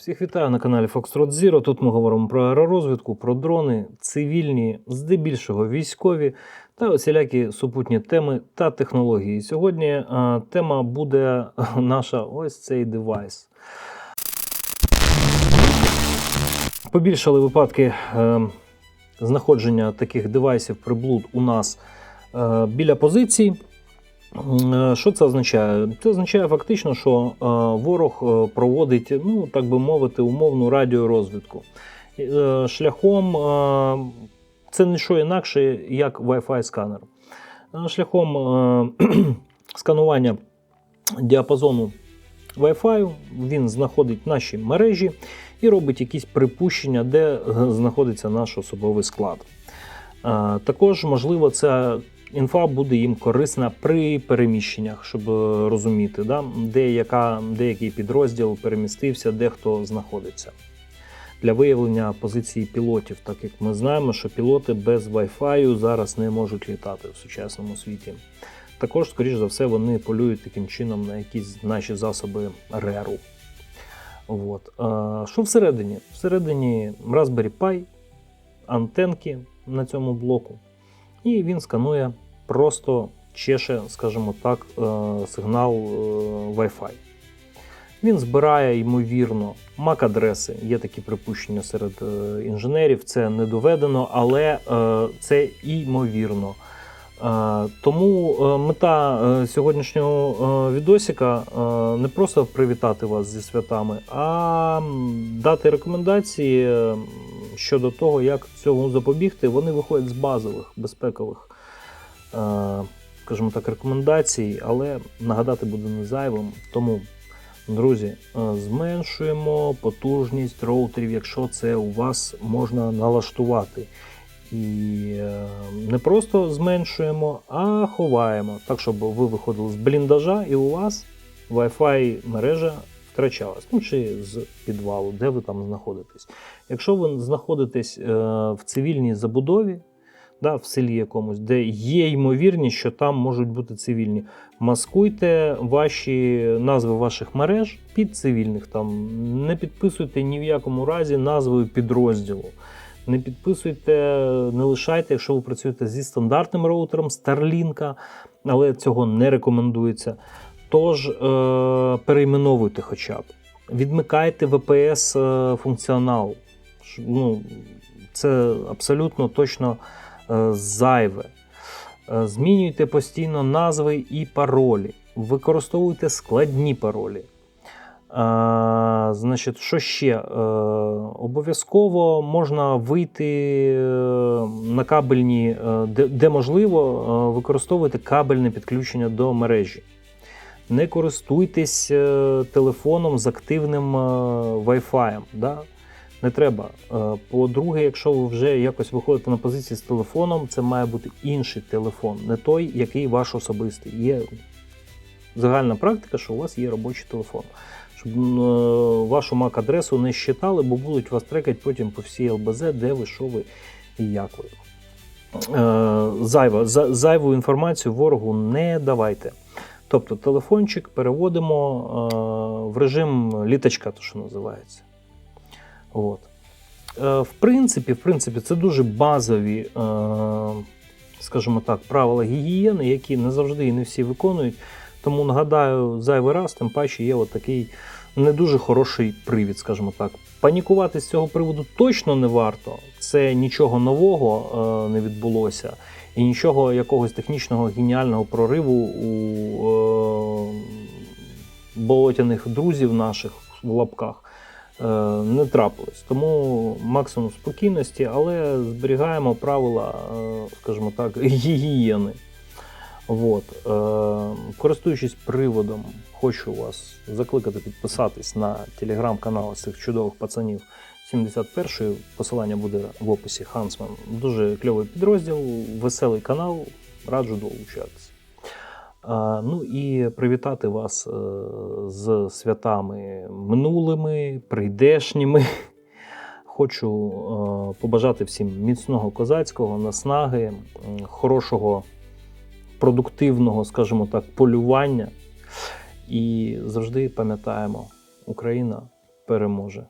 Всіх вітаю на каналі Foxtrot Zero. Тут ми говоримо про аеророзвідку, про дрони, цивільні, здебільшого військові та усілякі супутні теми та технології. Сьогодні е, тема буде наша ось цей девайс. Побільшали випадки е, знаходження таких девайсів приблуд у нас е, біля позицій. Е, Що це означає? Це означає фактично, що е, ворог е, проводить, ну так би мовити, умовну радіорозвідку. Шляхом це не що інакше, як Wi-Fi сканер. Шляхом сканування діапазону Wi-Fi він знаходить наші мережі і робить якісь припущення, де знаходиться наш особовий склад. Також, можливо, ця інфа буде їм корисна при переміщеннях, щоб е, розуміти, да, де, яка, де підрозділ перемістився, де хто знаходиться. Для виявлення позиції пілотів, так як ми знаємо, що пілоти без Wi-Fi зараз не можуть літати в сучасному світі. Також, скоріш за все, вони полюють таким чином на якісь наші засоби РЕРу. От. Що всередині? Всередині Raspberry Pi, антенки на цьому блоку, і він сканує просто чеше, скажімо так, е, сигнал е, Wi-Fi. Він збирає, ймовірно, MAC-адреси. Є такі припущення серед е, інженерів. Це не доведено, але це ймовірно. Тому мета сьогоднішнього відосика не просто привітати вас зі святами, а дати рекомендації щодо того, як цього запобігти. Вони виходять з базових безпекових, е, скажімо так, рекомендацій, але нагадати буде не зайвим. Тому, друзі, е, зменшуємо потужність роутерів, якщо це у вас можна налаштувати. І е, не просто зменшуємо, а ховаємо, так, щоб ви виходили з бліндажа і у вас Wi-Fi мережа втрачалась. Ну чи з підвалу, де ви там знаходитесь. Якщо ви знаходитесь е, в цивільній забудові, да, в селі якомусь, де є ймовірність, що там можуть бути цивільні, маскуйте ваші назви ваших мереж під цивільних. Там не підписуйте ні в якому разі назвою підрозділу. Не підписуйте, не лишайте, якщо ви працюєте зі стандартним роутером Starlink, але цього не рекомендується. Тож е, перейменовуйте хоча б. Відмикайте VPS е, функціонал. Ну, це абсолютно точно е, зайве. Е, Змінюйте постійно назви і паролі. Використовуйте складні паролі. А, значить, що ще? Обов'язково можна вийти на кабельні, де, де можливо, використовуйте кабельне підключення до мережі. Не користуйтесь е, телефоном з активним е, Wi-Fi. Да? Не треба. Е, По-друге, якщо ви вже якось виходите на позиції з телефоном, це має бути інший телефон, не той, який ваш особистий. Є загальна практика, що у вас є робочий телефон. Щоб е, вашу MAC-адресу не щитали, бо будуть вас трекати потім по всій ЛБЗ, де ви, що ви і як ви. Е, Зайва, за- зайву інформацію ворогу не давайте. Тобто телефончик переводимо е, в режим літачка, то що називається. От. Е, В принципі, в принципі, це дуже базові, е, скажімо так, правила гігієни, які не завжди і не всі виконують. Тому нагадаю, зайвий раз, тим паче є такий не дуже хороший привід, скажімо так. Панікувати з цього приводу точно не варто. Це нічого нового не відбулося, і нічого якогось технічного геніального прориву у е, болотяних друзів наших в лапках е, не трапилось. Тому максимум спокійності, але зберігаємо правила, е, скажімо так, гігієни. От. Е, користуючись приводом, хочу вас закликати підписатись на телеграм-канал цих чудових пацанів 71-ї. Посилання буде в описі Хансман. Дуже кльовий підрозділ, веселий канал. Раджу долучатися. Ну і привітати вас е, з святами минулими, прийдешніми. Хочу е, побажати всім міцного козацького, наснаги, хорошого продуктивного, скажімо так, полювання. І завжди пам'ятаємо, Україна переможе.